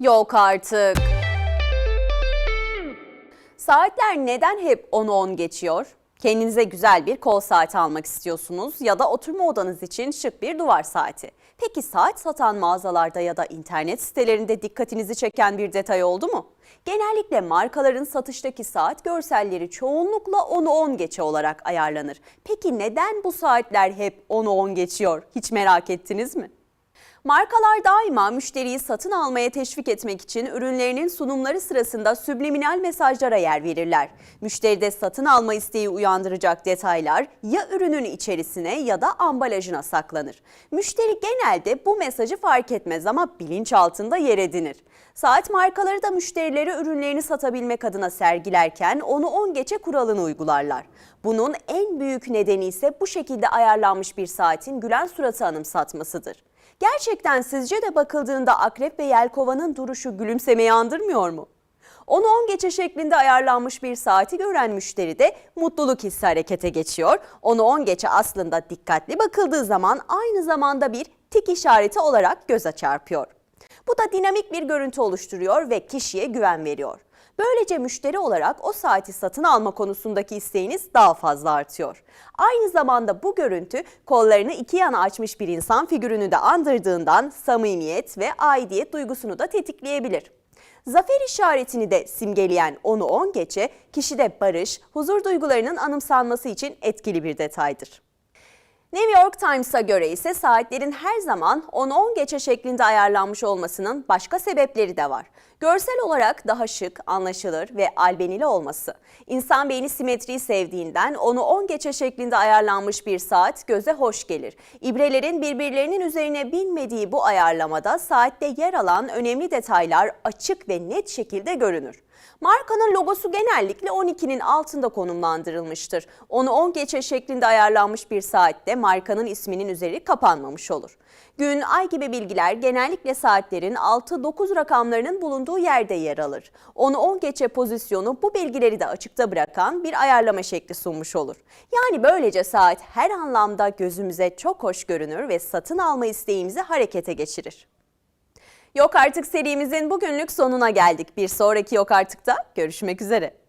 Yok artık. Saatler neden hep 10'u 10 geçiyor? Kendinize güzel bir kol saati almak istiyorsunuz ya da oturma odanız için şık bir duvar saati. Peki saat satan mağazalarda ya da internet sitelerinde dikkatinizi çeken bir detay oldu mu? Genellikle markaların satıştaki saat görselleri çoğunlukla 10'u 10 geçe olarak ayarlanır. Peki neden bu saatler hep 10'u 10 geçiyor? Hiç merak ettiniz mi? Markalar daima müşteriyi satın almaya teşvik etmek için ürünlerinin sunumları sırasında subliminal mesajlara yer verirler. Müşteride satın alma isteği uyandıracak detaylar ya ürünün içerisine ya da ambalajına saklanır. Müşteri genelde bu mesajı fark etmez ama bilinç altında yer edinir. Saat markaları da müşterilere ürünlerini satabilmek adına sergilerken onu 10 geçe kuralını uygularlar. Bunun en büyük nedeni ise bu şekilde ayarlanmış bir saatin gülen suratı anımsatmasıdır. Gerçekten sizce de bakıldığında akrep ve yelkovanın duruşu gülümsemeyi andırmıyor mu? 10-10 geçe şeklinde ayarlanmış bir saati gören müşteri de mutluluk hissi harekete geçiyor. 10-10 geçe aslında dikkatli bakıldığı zaman aynı zamanda bir tik işareti olarak göze çarpıyor. Bu da dinamik bir görüntü oluşturuyor ve kişiye güven veriyor. Böylece müşteri olarak o saati satın alma konusundaki isteğiniz daha fazla artıyor. Aynı zamanda bu görüntü kollarını iki yana açmış bir insan figürünü de andırdığından samimiyet ve aidiyet duygusunu da tetikleyebilir. Zafer işaretini de simgeleyen onu 10 geçe kişide barış, huzur duygularının anımsanması için etkili bir detaydır. New York Times'a göre ise saatlerin her zaman 10-10 geçe şeklinde ayarlanmış olmasının başka sebepleri de var. Görsel olarak daha şık, anlaşılır ve albenili olması. İnsan beyni simetriyi sevdiğinden onu 10 geçe şeklinde ayarlanmış bir saat göze hoş gelir. İbrelerin birbirlerinin üzerine binmediği bu ayarlamada saatte yer alan önemli detaylar açık ve net şekilde görünür. Markanın logosu genellikle 12'nin altında konumlandırılmıştır. Onu 10 geçe şeklinde ayarlanmış bir saatte markanın isminin üzeri kapanmamış olur. Gün, ay gibi bilgiler genellikle saatlerin 6-9 rakamlarının bulunduğu yerde yer alır. Onu 10 geçe pozisyonu bu bilgileri de açıkta bırakan bir ayarlama şekli sunmuş olur. Yani böylece saat her anlamda gözümüze çok hoş görünür ve satın alma isteğimizi harekete geçirir. Yok artık serimizin bugünlük sonuna geldik. Bir sonraki Yok artık'ta görüşmek üzere.